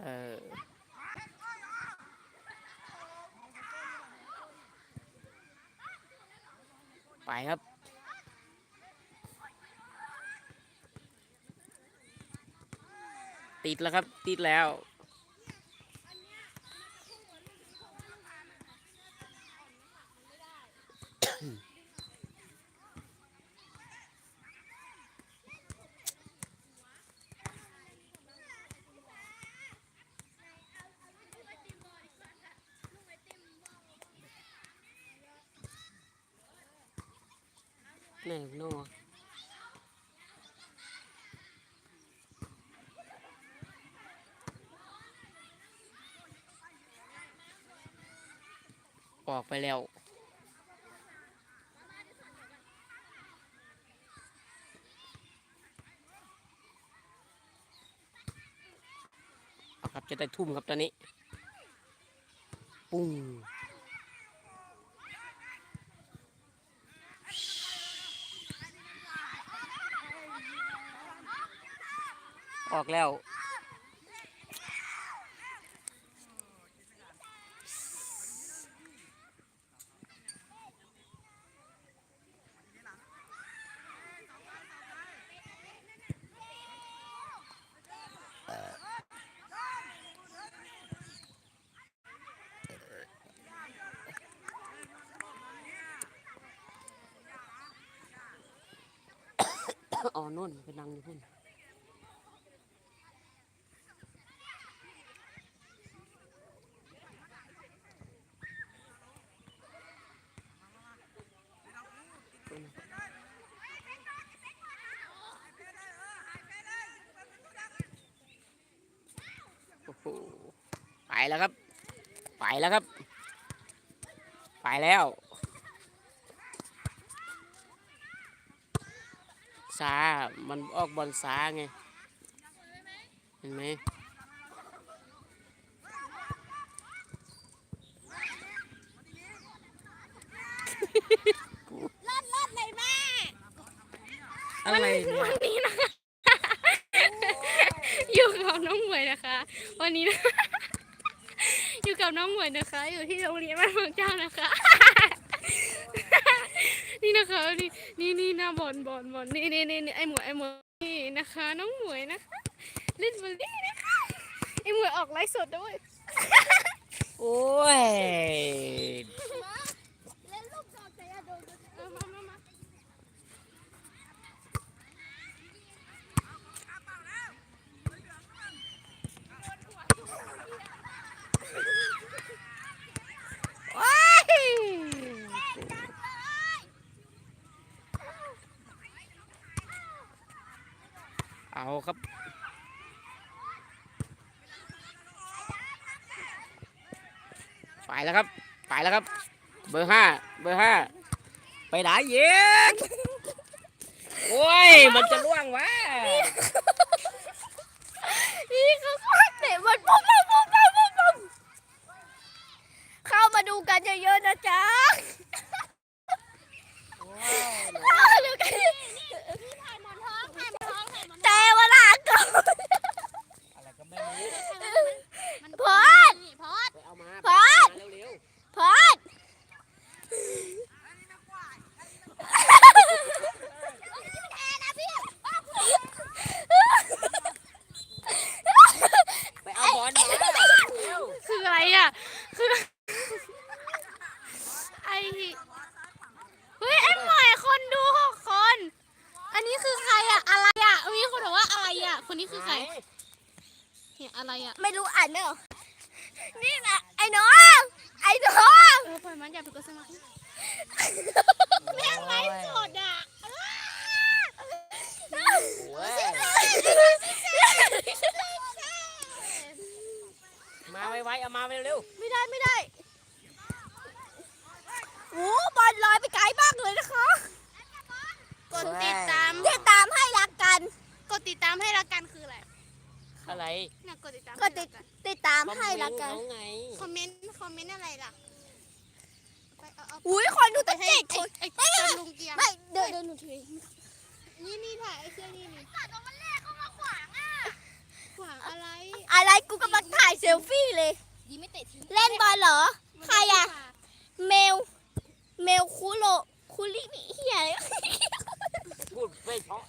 เออไปครับติดแล้วครับ ติดแล้ว ไหนโน่ออกไปแล้วครับจะได้ทุ่มครับตอนนี้ปุ้ง ออกแล้วอ๋อนุ่นไปนั่งอยู่พุ่น โอ้โหไป แล้วครับ ไปแล้วครับ ไปแล้ว ซา มันออกบอลซาไง เห็นไหม รอดรอดเลยแม่ อะไรเนี่ย วันนี้นะคะ อยู่กับน้องหมวยนะคะ วันนี้นะ อยู่กับน้องหม วยนะคะ อยู่ที่โรงเรียนบ้านเมืองเจ้านะคะ นี่นะคะนี่นี่นี่หน้าบอลบอลบอลนี่นี่นี่นี่ไอหมวยไอหมวยนี่นะคะ น้องหมวยนะคะ เล่นบอลลี่นะคะไอหมวยออกไลฟ์สดด้วย โอ้ย เล่นลูกจอกใจอะโดน เอามามามา ว้าย เอาครับ ไปแล้วครับ ไปแล้วครับ เบอร์ห้าเบอร์ห้าไปไหนเย็นโอ้ย มันจะล่วงวะ นี่เขาก็เตะบอลปุ๊บปุ๊บปุ๊บปุ๊บปุ๊บปุ๊บเข้ามาดูกันเยอะๆนะจ๊ะดูกันแต่เวลาก่อน อะไรก็ไม่รู้ พอด พอด ไปเอามา พอด ไปเอามาเร็ว พอด ๆไปเอาบอลมาเร็ว คืออะไรอะ คือ ไอเฮ้ยไอหมวยคนดูหกคน อันนี้คือใครอะ อะไรอะ มีคนบอกว่าอะไรอะ คนนี้คือใครเนี่ยอะไรอะ ไม่รู้อ่านไม่ออกนี่แหละไอ้น้อง ไอ้น้อง เออปล่อยมันอย่าไปกดสมัคร แม่งไรโสดอะโอ้ยมาไวๆเอามาเร็วไม่ได้ไม่ได้โอ้บอลลอยไปไกลมากเลยนะคะ กดติดตาม ติดตามให้รักกัน กดติดตามให้รักกันคืออะไรๆ อะไรเนี่ยกดติดตามก็ติดติดตามให้รักกัน เขาไง คอมเมนต์ คอมเมนต์อะไรล่ะไปเอาเอาอุ้ยคนดูไปตั้งให้เจ็ดคไอ้นไอ้ตาลุงเกียงไม่เดินเดินหนูถือนี่นี่ถ่ายไอ้เสื้อนี่นี่ายเซลฟี่เลยดีไม่เตะทิ้งเล่นบอลเหรอ ใครอะเมล เมลคุโรคุลิมิเฮียอะไรพูดไม่เพราะ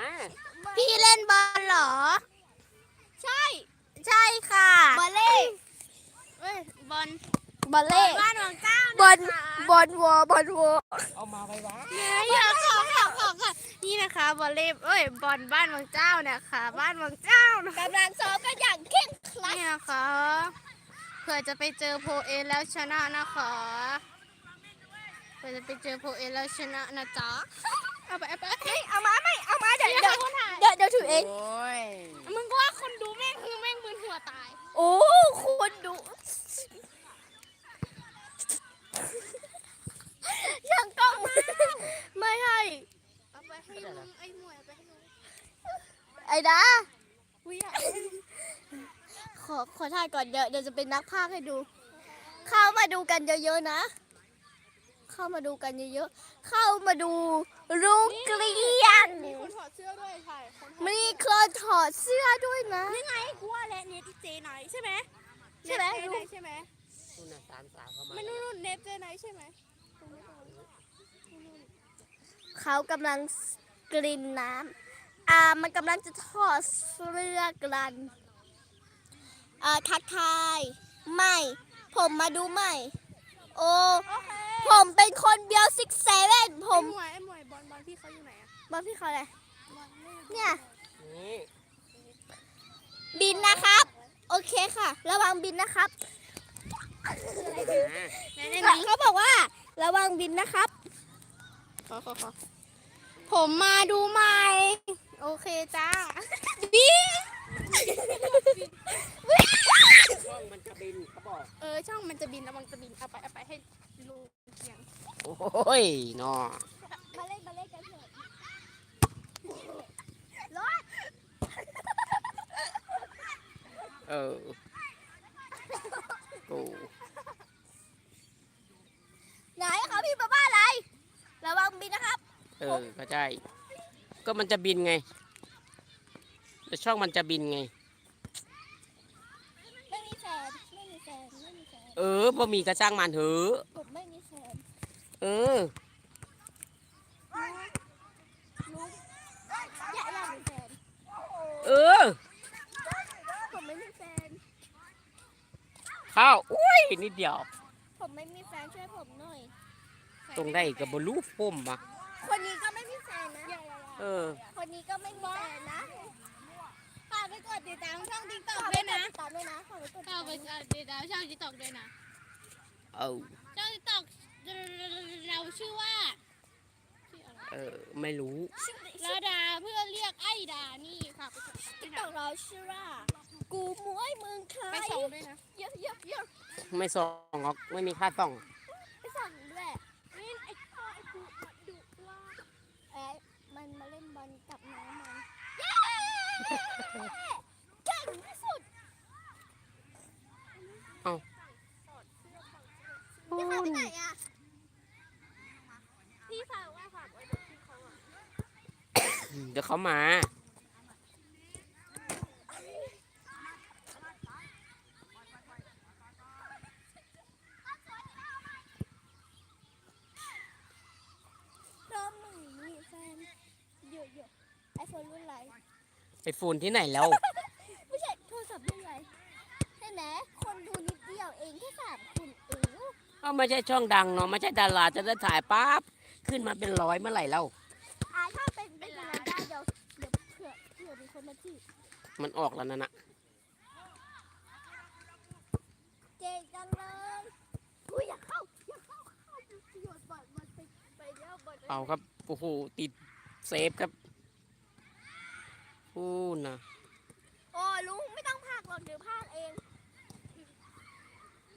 นะพี่เล่นบอลเหรอ ใช่ ใช่ค่ะ บอลเล่เอ้ยบอล บอลเล่บ้านวังเจ้าบอลบอลวอบอลวอเอามาไปวะเนี่ยขอขอขอค่ะนี่นะคะบอลเล่เอ้ยบอลบ้านวังเจ้าเนี่ยค่ะบ้านวังเจ้านะคะกำลังซ้อมกันอย่างเคร่งครัดนี่นะคะเผื่อจะไปเจอโพเอแล้วชนะนะคะเผื่อจะไปเจอโพเอแล้วชนะนะจ๊ะเอาไปเอาไปเฮ้ยเอามาไม่เอามาเดี๋ยวเดี๋เดี๋ยยววคนถ่ายเดี๋ยวเดี๋ยวถือเองโอ้ยมึงก็ว่าคนดูแม่งคือแม่งมึนหัวตาย โอ้คุณดู ยังกล้องไม่ให้เอาไปให้ลุงไอ้หมวยเอาไปให้ลุงไอ้ดาขอขอถ่ายก่อนเดี๋ยวเดี๋ยวจะเป็นนักพากย์ให้ดู เข้ามาดูกันเยอะๆนะ เข้ามาดูกันเยอะๆเข้ามาดูลูกเกลียนมีคนถอดเสื้อด้วยถ่ายคนมีคนถอดเสื้อด้วยนะนี่ไงกูว่าและเน็ตเจไหนใช่ไหมใช่ไหมเน็ตเจไหนใช่ไหม คุณน่ะสามสาวเข้ามาไม่นู่นๆเน็ตเจไหนใช่ไหมเขากำลังกลิ่นน้ำอ่ามันกำลังจะถอดเสื้อกันอ่าทักทายไม่ ผมมาดูไม่ โอ้ โอเคผมเป็นคนเบียวซิกเซเว่นผไอ้มหมวยไอ้หมวยบอลบอลพี่เขาอยู่ไหนอะบ้านพี่เขาอะไรบอลไม่เนี่ย นี่บินนะครับ โอเคค่ะ ระวังบินนะครับ เขาบอกว่า ระวังบินนะครับ ขอขอขอผมมาดูใหม่ โอเคจ้าบินช่องมันจะบินเขาบอกเออช่องมันจะบินระวังจะบินเอาไปเอาไปให้ลูกเสียง โอ้ยนอ มาเล่นมาเล่นกันเถอะรถ เออกู ไหนเขาพี่บ้าบ้าอะไร ระวังบินนะครับ เออเข้าใจก็มันจะบินไงแต่ช่องมันจะบินไง ไม่มีแฟนไม่มีแฟนไม่มีแฟนเออพอมีกระช่างมันเถอะผมไม่มีแฟนเออลุงอยากอยากมีแฟนเออผมไม่มีแฟนข้าวอุ้ยนิดเดียว ผมไม่มีแฟนช่วยผมหน่อยตรงได้กับบลูพุ่มอะ คนนี้ก็ไม่มีแฟนนะเออ คนนี้ก็ไม่มีแฟนนะฝากไปกดติดตามช่องติ๊กต็อกด้วยนะตามด้วยนะขอไปกดฝากไปกดติดตามช่องติ๊กต็อกด้วยนะเอาช่องติ๊กต็อกเราชื่อว่าชื่ออะไรเออ ไม่รู้ลาดาเพื่อเรียกไอ้ดานี่ฝากไปกดติติ๊ดกตาต็อมกเราชื่อว่า กูมวยเมืองไทไปยส่องด้วยนะ เยอะเยอะเยอะไม่ส่องหรอกไม่มีค่าส่องไปสั่งด้วย ไอ้ไอ้พ่อไอ้ครูมาดุว่า เอ๊ะมันมาเล่นบอลกับน้องมันเย้ เก่งที่สุดเอ้าพี่เขาไปไหนอะพี่ฝากว่าฝากไว้กับพี่เขาอะ เดี๋ยวเขามา น้องหนึ่งมีแฟนเยอะเยอะไอโฟนรุ่นอะไร ไอโฟนที่ไหนแล้ว ไม่ใช่โทรศัพท์รุ่นอะไรใช่ไหมคนดูนิดเดียวเองแค่สามคนเองเอาไม่ใช่ช่องดังเนาะไม่ใช่ดาราจะได้ถ่ายปั๊บขึ้นมาเป็นร้อยเมื่อไหร่เล่าอ่าถ้าเป็นเป็นอะไรได้เดี๋ยวเดี๋ยวเผื่อเผื่อมีคนมาจีบมันออกแล้วนั่นนะเก่งจังเลยอุ้ยอย่าเข้าอย่าเข้าเข้าดูประโยชน์บอลมันไปไปแล้วบอลเอาครับโอ้โหติดเซฟครับ พูดนะโอ้ลุงไม่ต้องพากหรอกเดี๋ยวพากเอง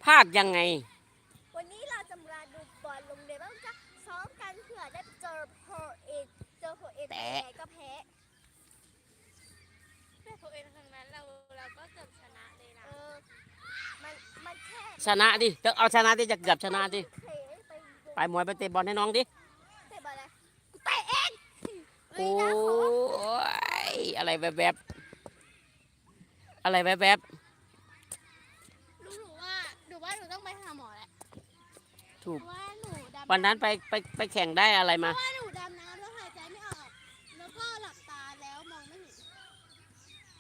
ภาคยังไง วันนี้เราจะมาดูบอลโรงเรียนแล้วจะซ้อมกันเผื่อได้เจอโพเอกเจอโพเอกแตะแต่ก็แพ้แม่ตัวเองทั้งนั้นเราเราก็เกือบชนะเลยนะเออมันมันแค่ชนะดิจะเอาชนะดิจะเกือบชนะดิเขยไปดูไปหมวยไปเตะบอลให้น้องดิเตะบอลอะไรกูเตะเองเอ้โอ้ยนะข อะไรแวบๆบอะไรแวบๆบบหนูว่าหนูต้องไปหาหมอแหละถูกวันนั้นไปไปไปแข่งได้อะไรมาเพราะว่าหนูดำน้ำแล้วหายใจไม่ออก แล้วก็หลับตาแล้วมองไม่เห็น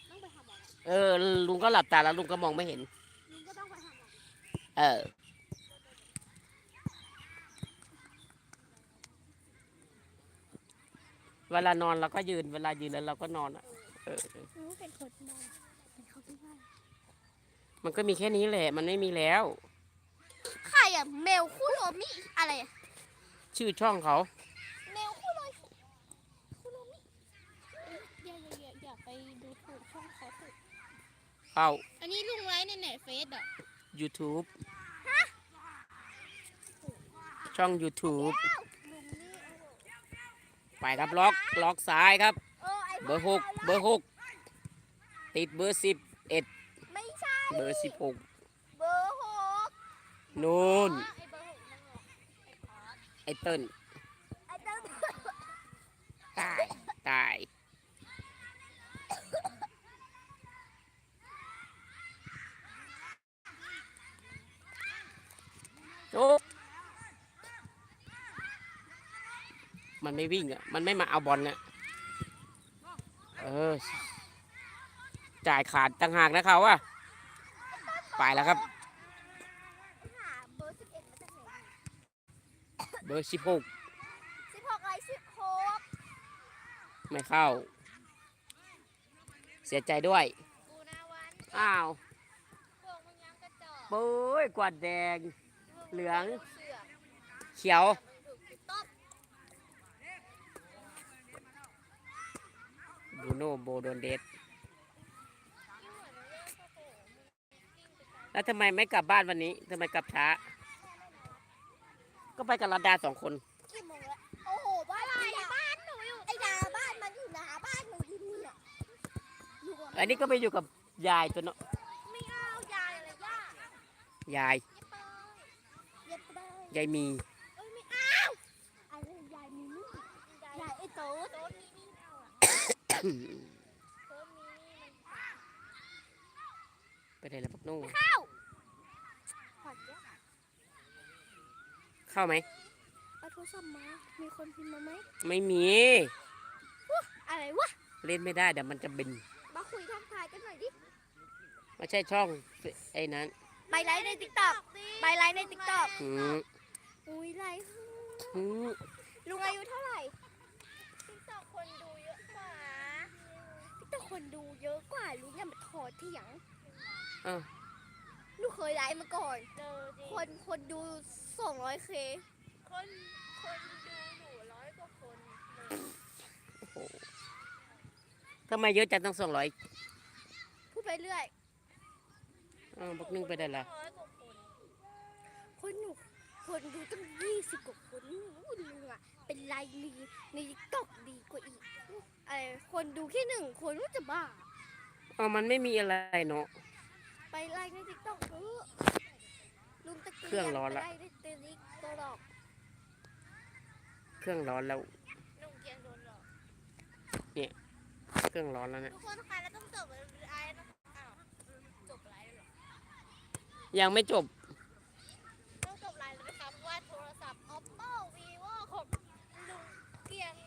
ต้องไปหาหมอเออ ลุงก็หลับตาแล้วลุงก็มองไม่เห็น ลุงก็ต้องไปหาหมอ เออ เวลานอนเราก็ยืน เวลายืนแล้วเราก็นอนอะเออหนูเป็นคนมองเป็นเขาที่ว่ามันก็มีแค่นี้แหละ มันไม่มีแล้ว ใครอะเมลคุโรมิอะไรอะชื่อช่องเขา เมลคุโรคุโรมิอย่าอย่าอย่าอย่าไปดูถูกช่องเขาถูกเข้าอันนี้ลุงไลฟ์ในไหนเฟซอะ YouTube ช่อง YouTube ลุงนี่ ไปครับล็อกล็อกซ้ายครับเออไอเบอร์หกเบอร์หกติดเบอร์สิบเอ็ดไม่ใช่เบอร์สิบหกเบอร์หกนู่นไอเบอร์หกนั่นหรอไอ้เติ้ลไอ้เจ้าตายตายโอ้ มันไม่วิ่งอะ มันไม่มาเอาบอลน่ะเออ จ่ายขาดต่างหากนะเขาอะไปแล้วครับหาเบอร์สิบเอ็ดมาจากไหนเบอร์สิบหกสิบหกอะไรสิบหกไม่เข้า เสียใจด้วย กูนาวันอ้าวพวกมึงยังกระจอกปุ้ยกวาดแดง เหลือง เสือกเขียวมึงถูกต้ม บูโน่โบโดนเดสแล้วทำไมไม่กลับบ้านวันนี้ทำไมกลับช้า ก็ไปกับรัดดาสองคน กี่โมงแล้วโอ้โห บ้านอะไรบ้านหนูอยู่ไอ้นาบ้านมันอยู่หนาบ้านหนูที่นี่อะอยู่กับอันนี้ก็ไปอยู่กับยายตัวเนาะไม่เอายายอะไรย่ายาย เย็บเปยยายมีเอ้ยไม่เอาอะไรยายมีนี่ยายไอ้โต๊ดโต๊ดมีนี่เอาอะโต๊ดมีนี่มัน ไปไหนแล้วพักนุ่งเข้าขอดเยอะเข้าไหมเอาโทรศัพท์มา มีคนพิมพ์มาไหม ไม่มี อะไรวะ เล่นไม่ได้เดี๋ยวมันจะบิน มาคุยทักทายกันหน่อยดิ ไม่ใช่ช่องไอ้นั้น ไปไลฟ์ในติ๊กต็อกไปไลฟ์ในติ๊กต็อกหืมอุ้ยไลฟ์หืมลุงอายุเท่าไหร่ติ๊กต็อกคนดูเยอะกว่า ติ๊กต็อกคนดูเยอะกว่าลุงอย่ามาถอดเถียงอ้าวลูกเคยไลฟ์มาก่อนคนคนดูสองร้อยเคคนคนดูหนูร้อยกว่าคนโอ้โหทำไมเยอะจังต้องสองร้อยพูดไปเรื่อย อ้าวบักนึ่งไปได้ละร้อยกว่าคนคนหนูคนดูตั้งยี่สิบกว่าคนอู้ลุงอะ เป็นไลน์ในในติ๊กต็อกดีกว่าอีกไอ้คนดูแค่หนึ่งคนว่าจะบ้าอ๋อมันไม่มีอะไรเนาะ ไปไลน์ในติ๊กต็อกเออลุงตะเกียเครื่องร้อนละ ไปไลน์ในติ๊กต็อกเครื่องร้อนแล้ว ลุงเกียงโดนหลอกเครื่องร้อนแล้วเนี่ย ทุกคนค่ะแล้วต้องจบไอ้นะอ้าวจบไลฟ์เหรอยังไม่จบ ต้อ